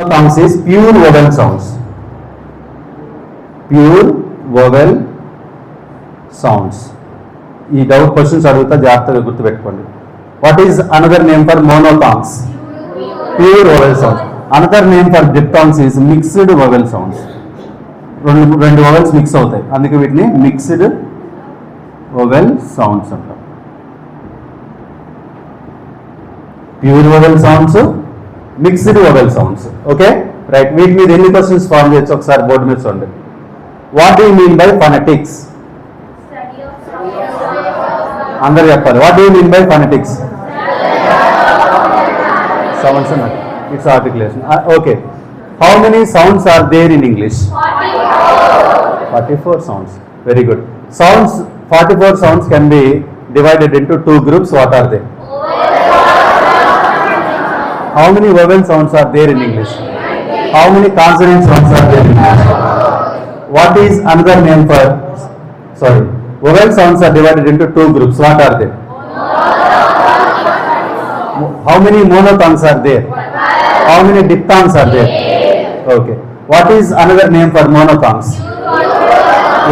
sounds is pure vowel sounds. Pure vowel sounds. ఈ doubt questions అడుగుతా జాగ్రత్తగా గుర్తుపెట్టుకోండి. What is another name for monophthongs pure vowel sounds another name for diphthongs is mixed vowel sounds రెండు రెండు vowels mix అవుతాయి. అందుకే వీటిని mixed vowel sounds అంటాం pure vowel sounds mixed vowel sounds okay right వీటి మీద ఎన్ని క్వశ్చన్స్ ఫామ్ చేయొచ్చు? ఒకసారి బోర్డు మీద చూడండి. What you mean by phonetics అందరు చెప్పాలి. What you mean by phonetics sounds it's articulation okay how many sounds are there in English forty four sounds very good sounds forty four sounds can be divided into two groups what are they How many vowel sounds are there in English? How many consonant sounds are there in English? What is another name for, sorry, vowel sounds are divided into two groups. What are they? How many monotongues are there? How many diphthongs are there? Okay. What is another name for monotongues?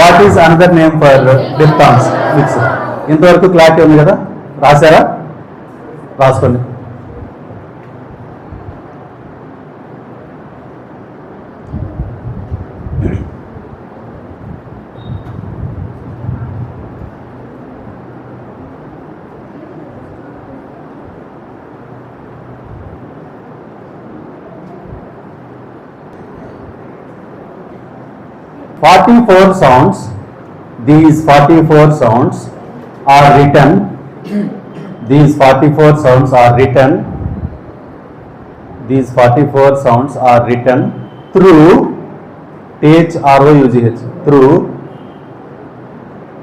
What is another name for diphthongs? Mix. ఇంతవరకు clarity ఉంది కదా రాశారా రాసుకోండి 44 sounds, these 44 sounds are written, these 44 sounds are written, these 44 sounds are written through T-H-R-O-U-G-H, through.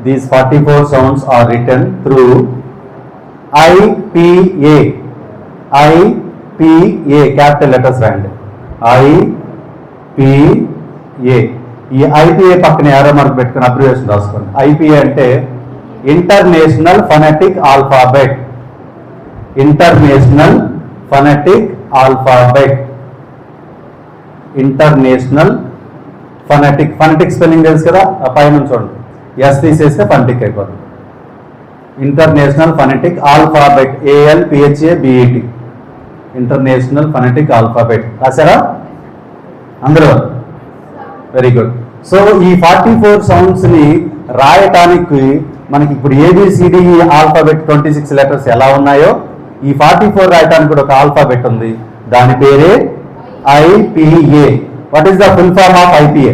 These 44 sounds are written through i p a i p a capital letters and IPA. ఈ IPA పక్కన arrow mark పెట్టుకుని abbreviation రాసుకోండి. IPA అంటే international phonetic alphabet. International phonetic alphabet. International phonetic phonetic spelling తెలుసు కదా? ఆ పైన చూడండి. ఎస్ తీసేస్తే ఫనటిక్ అయిపోతుంది. International phonetic alphabet. A L P H A B E T international phonetic alphabet. రాశారా? అందరూ వెరీ గుడ్ సో ఈ ఫార్టీ ఫోర్ సౌండ్స్ని రాయటానికి మనకి ఇప్పుడు ABCD alphabet twenty six letters ఎలా ఉన్నాయో ఈ ఫార్టీ ఫోర్ రాయటానికి కూడా ఒక ఆల్ఫాబెట్ ఉంది. దాని పేరే IPA what is the full form of IPA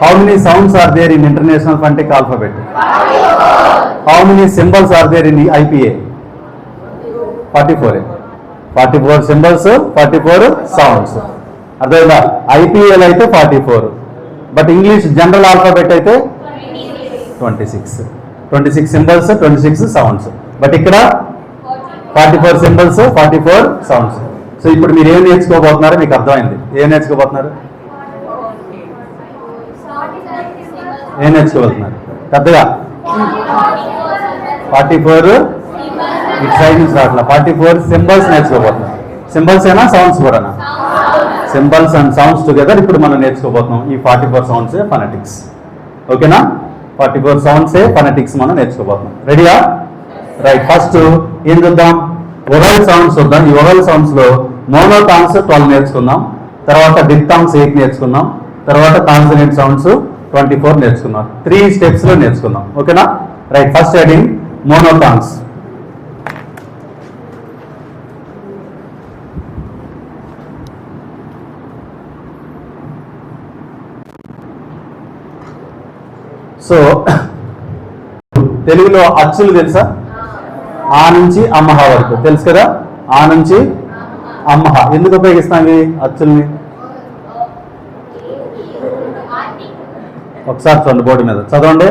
how many sounds are there in international phonetic alphabet how many symbols are there in IPA forty four forty four symbols forty four sounds అర్థమైందా? IPL అయితే forty four. But English general alphabet అయితే twenty six. Twenty six symbols twenty six sounds but ఇక్కడ forty four symbols forty four sounds so ఇప్పుడు మీరు ఏం నేర్చుకోబోతున్నారో? మీకు అర్థమైంది. ఏం నేర్చుకోబోతున్నారు? ఏం నేర్చుకోబోతున్నారు? పెద్దగా? ఫార్టీ ఫోర్ ఇటు సైడ్ నుంచి రావట్లా ఫార్టీ ఫోర్ సింబల్స్ నేర్చుకోబోతున్నారు. సింబల్స్ అయినా సౌండ్స్ కూడానా? సింబల్స్ అండ్ సౌండ్స్ టుగెదర్ ఇప్పుడు మనం నేర్చుకోబోతున్నాం ఈ ఫార్టీ ఫోర్ సౌండ్సే ఫనటిక్స్. ఓకేనా? ఫార్టీ ఫోర్ సౌండ్సే ఫనటిక్స్ మనం నేర్చుకోబోతున్నాం. రెడీయా రైట్ ఫస్ట్ ఏం చూద్దాం? ఒరల్ సౌండ్స్ చూద్దాం. ఈ ఒరల్ సౌండ్స్లో మోనో మోనోటాంగ్స్ ట్వెల్వ్ నేర్చుకుందాం. తర్వాత డిప్టాంగ్స్ ఎయిట్ నేర్చుకుందాం. తర్వాత కాన్సనెంట్ సౌండ్స్ ట్వంటీ ఫోర్ నేర్చుకుందాం. త్రీ స్టెప్స్లో నేర్చుకుందాం. ఓకేనా? Right first heading monophthongs so తెలుగులో అచ్చులు తెలుసా? ఆ నుంచి అమ్మహ వరకు. తెలుసు కదా? ఆ నుంచి అమ్మహ. ఎందుకు ఉపయోగిస్తాం ఇవి అచ్చుల్ని? ఒకసారి చూడండి బోర్డు మీద. చదవండి.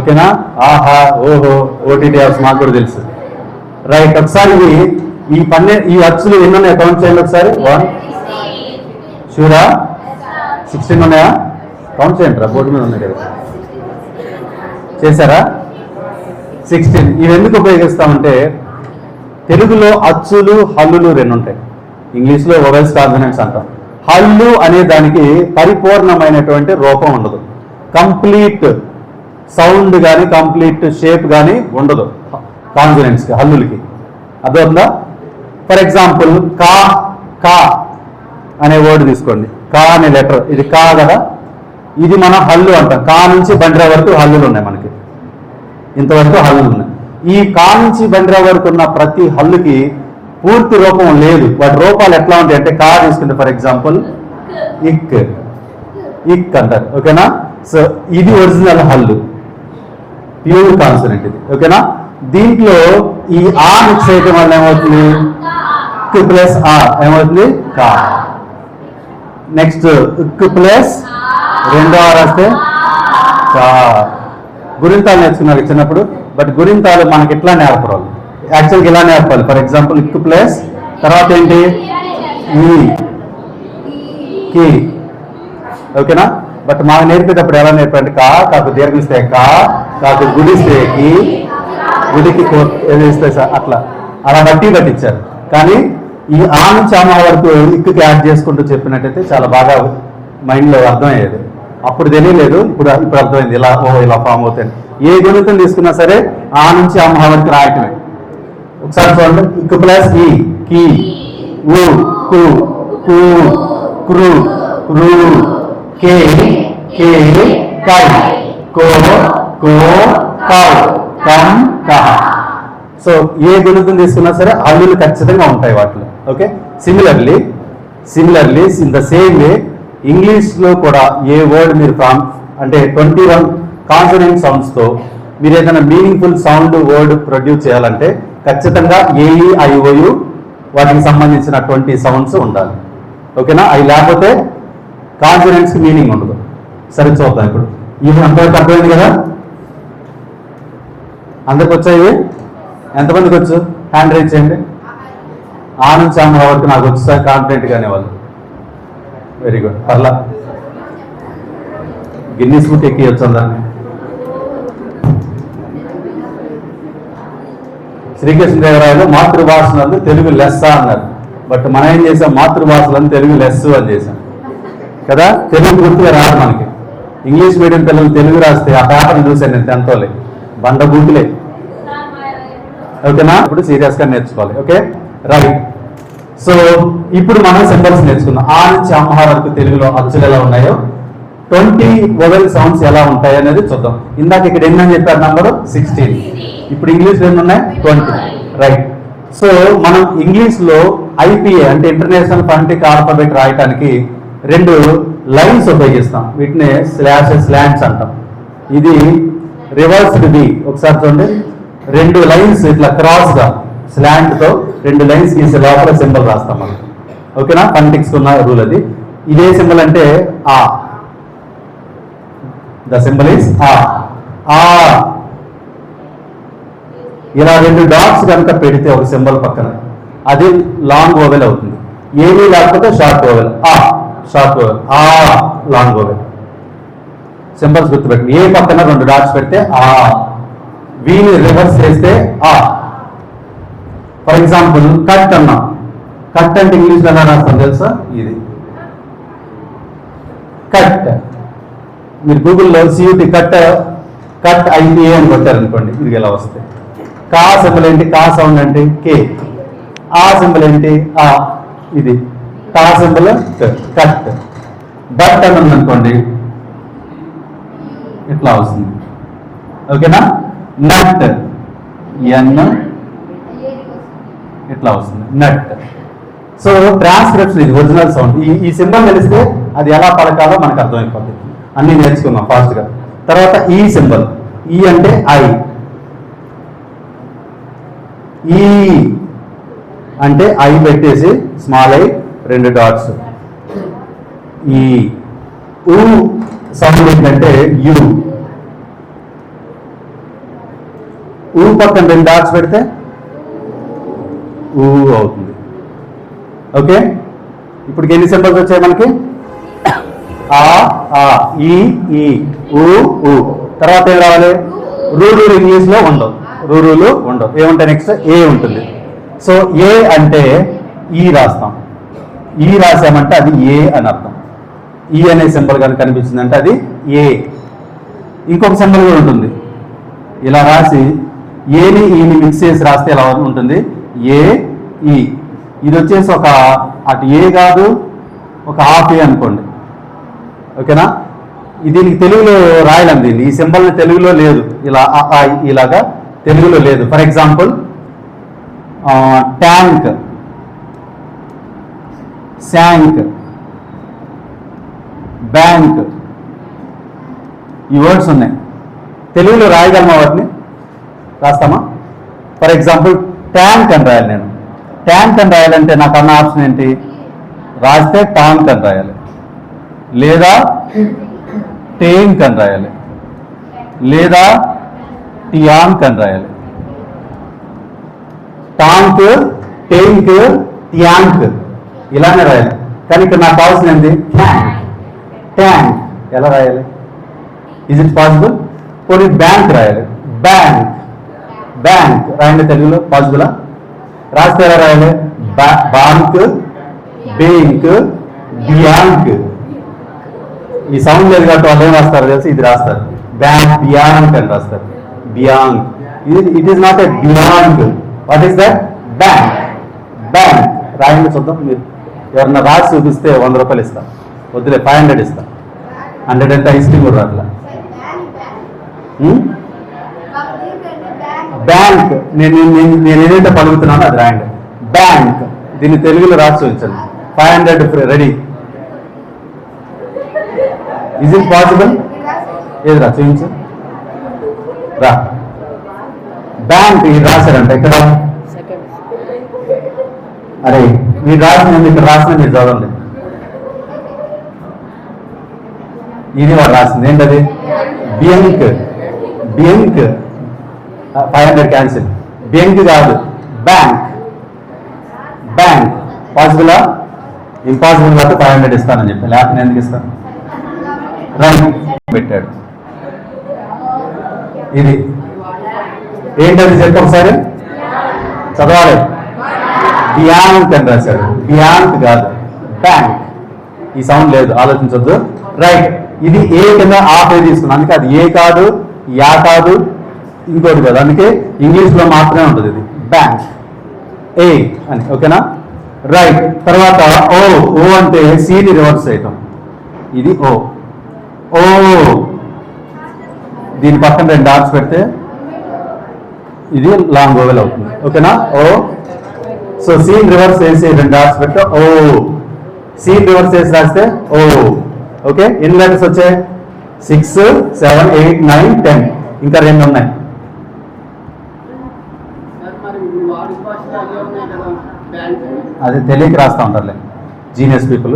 ఓకేనా? ఆహా ఓహో ఓటీటీ యాప్స్ మాకు కూడా తెలుసు. రైట్ ఒకసారి ఈ పన్నె ఈ అచ్చులు ఎన్ని ఉన్నాయి కౌంట్ చేయండి ఒకసారి? వన్ షూరా సిక్స్టీన్ ఉన్నాయా? కౌంట్ చేయండి రా బోర్డు మీద ఉన్నాయి కదా. చేశారా? సిక్స్టీన్ ఇవి ఎందుకు ఉపయోగిస్తామంటే తెలుగులో అచ్చులు హల్లులు రెండు ఉంటాయి. ఇంగ్లీష్లో వొవెల్స్ కాన్సనెంట్స్ అంటాం. హల్లు అనే దానికి పరిపూర్ణమైనటువంటి రూపం ఉండదు. కంప్లీట్ సౌండ్ కానీ కంప్లీట్ షేప్ కానీ ఉండదు. కాన్సనెంట్స్కి హల్లులకి. అదొందా ఫర్ ఎగ్జాంపుల్ కా కా అనే వర్డ్ తీసుకోండి. కా అనే లెటర్. ఇది కా కదా? ఇది మన హల్లు అంటాం. కా నుంచి బండ్రా వరకు హల్లులు ఉన్నాయి మనకి. ఇంతవరకు హల్లులు ఉన్నాయి. ఈ కా నుంచి బండ్రా వరకు ఉన్న ప్రతి హల్లుకి పూర్తి రూపం లేదు. వాటి రూపాలు ఎట్లా ఉంటాయి అంటే కా తీసుకుంటే ఫర్ ఎగ్జాంపుల్ ఇక్. ఇక్ అంటారు. ఓకేనా? సో ఇది ఒరిజినల్ హల్లు. ప్యూర్ కాన్సనెంట్ ఇది. ఓకేనా దీంట్లో ఈ ఆ మిక్స్ చేయటం వల్ల ఏమవుతుంది? కు ప్లస్ ఆ ఏమవుతుంది? కా నెక్స్ట్ ఇక్ ప్లస్ రెండో ఆర్ వస్తే కా గురింతాలు నేర్చుకున్నారు చిన్నప్పుడు. బట్ గురింతాలు మనకి ఎట్లా నేర్పరాలు? యాక్చువల్గా ఇలా నేర్పాలి? ఫర్ ఎగ్జాంపుల్ ఇక్ ప్లస్ తర్వాత ఏంటి? ఈ కి ఓకేనా బట్ మాకు నేర్పేటప్పుడు ఎలా నేర్పండి కా కాకు దీర్ఘిస్తే కా నాకు గుడిస్తేకి గుడికి కో- ఏది అట్లా. అలా బట్టి పట్టించారు కానీ ఈ ఆ నుంచి ఆమా వరకు ఇక్కుకి యాడ్ చేసుకుంటూ చెప్పినట్టయితే చాలా బాగా మైండ్లో అర్థమయ్యేది. అప్పుడు తెలియలేదు ఇప్పుడు ఇప్పుడు అర్థమైంది ఇలా ఓ ఇలా ఫామ్ అవుతాయి ఏ గణితం తీసుకున్నా సరే ఆ నుంచి ఆ మహావరికి రాయటమే. ఒకసారి చూడండి. ఇక్కు ప్లస్ ఈ కి ఉ కు కు క్రు క్రు కే కే కై కో కో కౌ కం. కహ సో ఏ గుణితం తీసుకున్నా సరే అల్లులు ఖచ్చితంగా ఉంటాయి వాటిలో. Okay? Similarly similarly in the same way ఇంగ్లీష్లో కూడా ఏ వర్డ్ మీరు ఫ్రామ్ అంటే ట్వంటీ వన్ కాన్సనెంట్ సౌండ్స్తో మీరు ఏదైనా మీనింగ్ఫుల్ సౌండ్ వర్డ్ ప్రొడ్యూస్ చేయాలంటే ఖచ్చితంగా ఏఈ ఐఓయు e, వాటికి సంబంధించిన ట్వంటీ సౌండ్స్ ఉండాలి. ఓకేనా? అవి లేకపోతే కాన్సనెంట్స్కి మీనింగ్ ఉండదు. సరే చూద్దాం ఇప్పుడు. ఇది అంతవరకు అర్థమైంది కదా? అందరికి వచ్చాయి? ఎంతమందికి వచ్చు? హ్యాండ్ రైజ్ చేయండి. ఆనంద్ నుంచి అమ్మ వరకు నాకు వచ్చు సార్ కాన్ఫిడెంట్ వాళ్ళు. వెరీ గుడ్ పర్లా. గిన్నీస్ బుక్ ఎక్కి వచ్చు దాన్ని శ్రీకృష్ణదేవరాయలు మాతృభాషలందు తెలుగు లెస్స అన్నారు. బట్ మనం ఏం చేసాం? మాతృభాషలందు తెలుగు లెస్ అని చేసాం. కదా? తెలుగు గుర్తుగా రాదు మనకి. ఇంగ్లీష్ మీడియం పిల్లలు తెలుగు రాస్తే ఆ పేపర్ని చూశాను నేను టెన్తోలే బండ ఓకేనా? ఇప్పుడు సీరియస్గా నేర్చుకోవాలి. ఓకే? రైట్ సో ఇప్పుడు మనం సింబల్స్ నేర్చుకుందాం. ఆ నుంచి అమ్మహ వరకు తెలుగులో అచ్చులు ఎలా ఉన్నాయో ట్వంటీ వొవెల్ సౌండ్స్ ఎలా ఉంటాయి అనేది చూద్దాం. ఇందాక ఇక్కడ ఎన్ని అని చెప్పారు నంబరు? సిక్స్టీన్. ఇప్పుడు ఇంగ్లీష్ ఎన్ని ఉన్నాయి ట్వంటీ. రైట్ సో మనం ఇంగ్లీష్లో ఐపీఏ అంటే ఇంటర్నేషనల్ ఫంటిక్ ఆల్ఫాబెట్ రాయటానికి రెండు లైన్స్ ఉపయోగిస్తాం. వీటిని స్లాష్ స్లాండ్స్ అంటాం. ఇది రివర్స్డ్ బి ఒకసారి చూడండి. రెండు లైన్స్ ఇట్లా క్రాస్గా స్లాండ్తో రెండు లైన్స్ గీసే లోపల సింబల్ రాస్తాం మనం. ఓకేనా? కంటిక్స్ ఉన్న రూల్ అది. ఇదే సింబల్ అంటే ఆ. ద సింబల్ ఈస్ ఆ. ఆ. ఇలా రెండు డాట్స్ కనుక పెడితే ఒక సింబల్ పక్కన అది లాంగ్ ఓవెల్ అవుతుంది. ఏమీ లేకపోతే షార్ట్ ఓవెల్. ఆ. Short vowel. ఆ. Long vowel. సింబల్స్ గుర్తుపెట్టండి ఏ పక్కన రెండు డాట్స్ పెడితే ఆ వీని రివర్స్ చేస్తే ఆ. ఫర్ ఎగ్జాంపుల్ కట్ అన్నాం. కట్ అంటే ఇంగ్లీష్ ఎలా రాస్తాం తెలుసా? ఇది. కట్ మీరు గూగుల్లో సియూటి కట్ కట్ ఐపీఏ అని కొట్టారనుకోండి ఇది ఎలా వస్తాయి? కా సింబల్ ఏంటి? కా సౌండ్ అంటే కే ఆ సింబల్ ఏంటి? ఆ ఇది. కా సింబల్ కట్ బట్ అని ఉందనుకోండి ఇట్లా వస్తుంది. ఓకేనా? నట్. ఎన్ ఇట్లా వస్తుంది. నట్. సో ట్రాన్స్క్రిప్షన్ ఇది ఒరిజినల్ సౌండ్ ఈ ఈ సింబల్ తెలిస్తే అది ఎలా పలకాలో మనకు అర్థమైపోతుంది అన్ని నేర్చుకుందాం ఫాస్ట్గా. తర్వాత ఈ సింబల్ ఈ అంటే ఐ ఈ అంటే ఐ పెట్టేసి స్మాల్ ఐ రెండు డాట్స్ ఈ. ఊ సౌండ్ ఏంటంటే యు. ఊ పక్కన రెండు డాట్స్ పెడితే ఊ అవుతుంది. ఓకే? ఇప్పుడు ఎన్ని సింబల్స్ వచ్చాయి మనకి? ఆ ఆ ఈ ఈ ఊ ఊ. తర్వాత ఏం రావాలి? రూరూలు ఇంగ్లీష్లో ఉండవు. రూరూలు ఉండవు. ఏముంటాయి నెక్స్ట్ ఏ ఉంటుంది. సో ఏ అంటే ఈ రాస్తాం. ఈ రాసామంటే అది ఏ అని అర్థం. ఈ అనే సింబల్ కనుక కనిపించిందంటే అది ఏ ఇంకొక సింబల్ కూడా ఉంటుంది. ఇలా రాసి ఏని ఈని e మిక్స్ చేసి రాస్తే ఎలా ఉంటుంది? ఏ ఈ e. ఇది వచ్చేసి ఒక అటు ఏ కాదు ఒక హాఫ్ ఏ అనుకోండి. ఓకేనా? దీనికి తెలుగులో రాయలేం దీన్ని. ఈ సింబల్ తెలుగులో లేదు. ఇలా ఇలాగా తెలుగులో లేదు. For example tank shank bank. ఈ వర్డ్స్ ఉన్నాయి. తెలుగులో రాయగలమా వాటిని? రాస్తామా? ఫర్ ఎగ్జాంపుల్ ట్యాంక్ అని రాయాలి నేను. ట్యాంక్ అని రాయాలంటే నాకు అన్న ఆప్షన్ ఏంటి? రాస్తే టాంక్ అని రాయాలి. లేదా టేంక్ అని రాయాలి. లేదా టియాంక్ అని రాయాలి. టాంక్ టేంక్ టియాంక్. ఇలానే రాయాలి. కానీ ఇక్కడ నాకు కావాల్సింది ఏంటి? ట్యాంక్. ట్యాంక్ ఎలా రాయాలి? ఇజ్ ఇట్ పాసిబుల్ పోనీ బ్యాంక్ రాయాలి. బ్యాంక్ బ్యాంక్ రాయండి తెలుగులో. పాసిబులా రాస్తే ఎలా రాయాలి? బ్యాంక్ బ్యాంక్ బ్యాంక్ ఈ సౌండ్ లేదు కాబట్టి వాళ్ళు ఏం రాస్తారు తెలిసి? ఇది రాస్తారు. బ్యాంక్ బియాంక్ అని రాస్తారు. బియాంక్ ఇది it is not a బియాంక్ what is that bank bank రాయండి చూద్దాం. మీరు ఎవరన్నా రాసి చూపిస్తే వంద రూపాయలు ఇస్తాం. వద్దులే ఫైవ్ హండ్రెడ్ ఇస్తాం. హండ్రెడ్ అంటే ఐస్ క్రీమ్ కూడా రాట్లా? బ్యాంక్. నేను నేను నేను ఏదైతే పలుకుతున్నానో అది రాయండి. బ్యాంక్. దీన్ని తెలుగులో రాసి చూపించండి. Five hundred ready is it possible ఏది రా? చూపించు. రా. బ్యాంక్ ఇది రాశారంట. ఇక్కడ అరే మీరు రాసిన ఇక్కడ రాసిన మీరు చదవండి. ఇది వాడు రాసింది. ఏంటది? బియంక్ బియంక్ ఫైవ్ హండ్రెడ్ క్యాన్సిల్ బియంక్ కాదు. బ్యాంక్ బ్యాంక్ పాసిబులా ఇంపాసిబుల్ కాబట్టి ఫైవ్ హండ్రెడ్ ఇస్తానని చెప్పి. లేకపోతే నేను ఎందుకు ఇస్తాను? రైట్ పెట్టాడు. ఇది. ఏంటది చెప్పి ఒకసారి? చదవాలి. బియాంక్ అని రాశాడు. బియాంక్ కాదు. బ్యాంక్ ఈ సౌండ్ లేదు. ఆలోచించొద్దు. రైట్ ఇది ఏ కింద ఆఫ్ ఏ తీసుకున్నాం. అందుకే అది ఏ కాదు యా కాదు ఇంకోటి కాదు. అందుకే ఇంగ్లీష్లో మాత్రమే ఉంటుంది ఇది. బ్యాంక్ ఏ అని. ఓకేనా? రైట్ తర్వాత ఓ ఓ అంటే సిని రివర్స్ చేయటం. ఇది ఓ ఓ దీని పక్కన రెండు డాట్స్ పెడితే ఇది లాంగ్ ఓవెల్ అవుతుంది. ఓకేనా? ఓ సో సీన్ రివర్స్ చేసి రెండు డాట్స్ పెడితే ఓ సీన్ రివర్స్ చేసి రాస్తే ఓ ఓకే? ఎన్ని లెటర్స్ వచ్చాయి? Six seven eight nine ten ఇంకా రెండు ఉన్నాయి. అదే తెలియక రాస్తా ఉంటారులే. జీనియస్ పీపుల్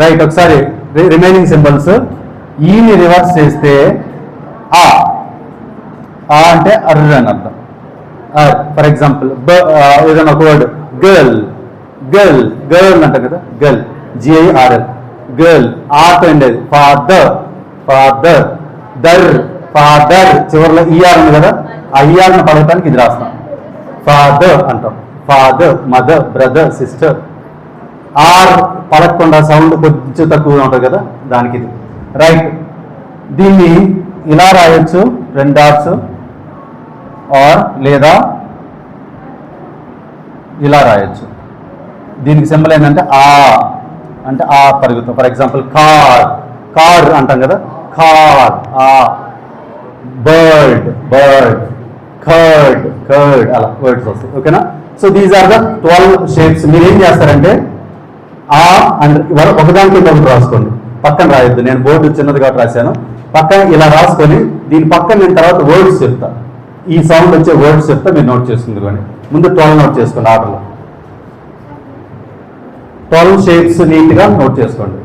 రైట్ ఒకసారి రిమైనింగ్ సింబల్స్ ఈని రివర్స్ చేస్తే ఆ. ఆ అంటే అర్ర అని అర్థం. ఫర్ ఎగ్జాంపుల్ ఏదైనా ఒక వర్డ్ గర్ల్ గర్ల్ గర్ల్ అంటారు కదా? Girl G I R L girl art ఉండేది ఫాదర్ ఫాదర్ దర్ ఫాదర్ చివరిలో ఈఆర్ ఉంది కదా ఆ er ఈఆర్ని పడటానికి ఇది రాస్తాం. ఫాదర్ అంటాం. Father mother brother sister R పడకుండా సౌండ్ కొంచెం తక్కువగా ఉంటుంది కదా దానికి ఇది. రైట్ దీన్ని ఇలా రాయొచ్చు రెండు డాట్స్ ఆర్ లేదా ఇలా రాయొచ్చు. దీనికి సింబల్ ఏంటంటే ఆ. అంటే ఆ పరుగుతాం ఫర్ ఎగ్జాంపుల్ కార్ కార్ అంటాం కదా? కార్ ఆ. బర్డ్ బర్డ్ కర్డ్ కర్డ్ అలా వర్డ్స్ వస్తాయి. ఓకేనా so these are the twelve shapes మీరు ఏం చేస్తారంటే ఆ అండ్ ఒకదానికి ఇంకొకటి రాసుకోండి. పక్కన రాయొద్దు. నేను బోర్డు చిన్నది కాబట్టి రాశాను. పక్కన ఇలా రాసుకొని దీని పక్కన నేను తర్వాత వర్డ్స్ చెప్తా. ఈ సౌండ్ వచ్చే వర్డ్స్ చెప్తా మీరు నోట్ చేసుకుంది కానీ ముందు ట్వెల్వ్ నోట్ చేసుకోండి ఆర్డర్లో. ట్వెల్వ్ షేప్స్ నీట్గా నోట్ చేసుకోండి.